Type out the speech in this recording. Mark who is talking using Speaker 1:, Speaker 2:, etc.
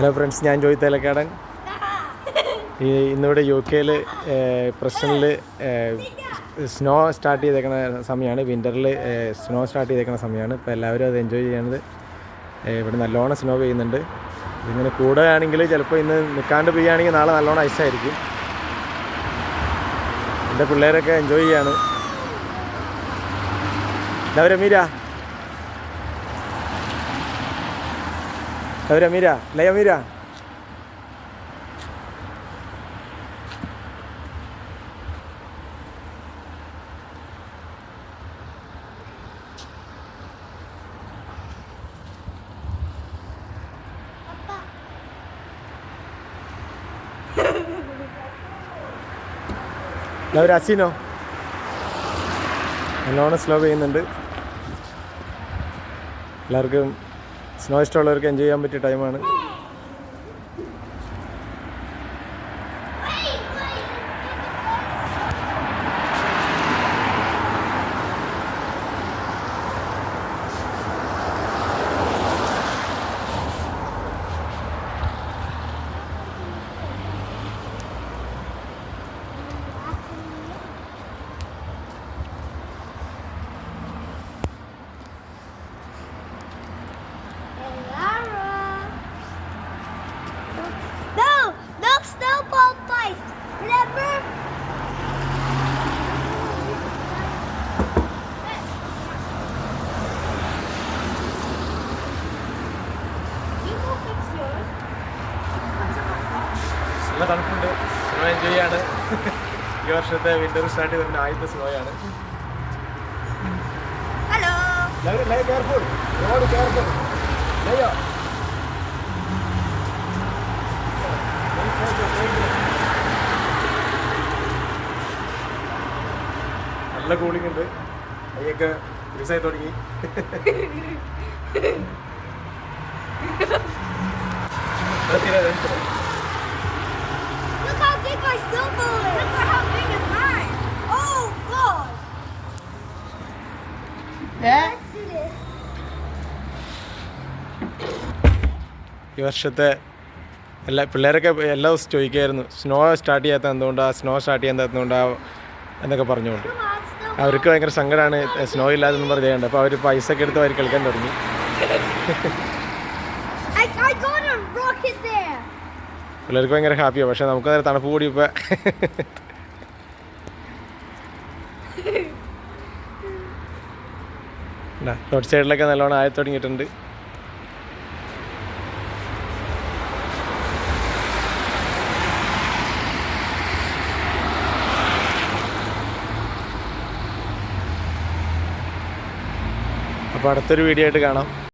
Speaker 1: Hello friends ഞാൻ ജോയ് തേലക്കാടൻ. ഇന്നിവിടെ U കെയിൽ പ്രശ്നിൽ സ്നോ സ്റ്റാർട്ട് ചെയ്തേക്കുന്ന സമയമാണ് വിന്ററിൽ സ്നോ സ്റ്റാർട്ട് ചെയ്തേക്കുന്ന സമയമാണ് ഇപ്പോൾ എല്ലാവരും അത് എൻജോയ് ചെയ്യുന്നത് ഇവിടെ നല്ലോണം സ്നോ പെയ്യുന്നുണ്ട്. ഇതിങ്ങനെ കൂടുകയാണെങ്കിൽ ചിലപ്പോൾ ഇന്ന് നിൽക്കാണ്ട് പെയ്യുകയാണെങ്കിൽ നാളെ നല്ലോണം ഐസായിരിക്കും എന്റെ പിള്ളേരൊക്കെ എൻജോയ് ചെയ്യാണ്. എല്ലാവരും മീര? എല്ലാവരും അമീര ലയ അമീര എല്ലാവരും അസിനോ നല്ലോണം സ്ലോ പെയ്യുന്നുണ്ട് എല്ലാവർക്കും സ്നോ ഇഷ്ടമുള്ളവർക്ക് എൻജോയ് ചെയ്യാൻ പറ്റിയ ടൈമാണ് നല്ല തണുപ്പുണ്ട്. സ്നോ എൻജോയ് ചെയ്യാണ് ഈ വർഷത്തെ വിന്റർ സ്റ്റാർട്ട് ചെയ്തതിന്റെ ആദ്യത്തെ സിനിമയാണ്. നല്ല കൂളിംഗ് ഉണ്ട്. അയ്യൊക്കെ ഗ്രീസായി തുടങ്ങി. തീരെ ഈ വർഷത്തെ എല്ലാ പിള്ളേരൊക്കെ എല്ലാ ദിവസവും ചോദിക്കുമായിരുന്നു സ്നോ സ്റ്റാർട്ട് ചെയ്യാത്ത എന്തുകൊണ്ടാ? സ്നോ സ്റ്റാർട്ട് ചെയ്യാത്ത എന്തുകൊണ്ടാ? എന്നൊക്കെ പറഞ്ഞുകൊണ്ട്. അവർക്ക് ഭയങ്കര സങ്കടമാണ് സ്നോ ഇല്ലാതെന്ന് പറയുന്നത് അപ്പോൾ അവർ പൈസ ഒക്കെ എടുത്ത് അവർ കളിക്കാൻ തുടങ്ങി. പിള്ളേർക്ക് ഭയങ്കര ഹാപ്പിയാണ് പക്ഷേ നമുക്ക് നേരെ തണുപ്പ് കൂടി റോഡ് സൈഡിലൊക്കെ നല്ലോണം ആയി തുടങ്ങിയിട്ടുണ്ട്. അപ്പോൾ അടുത്തൊരു വീഡിയോ ആയിട്ട് കാണാം.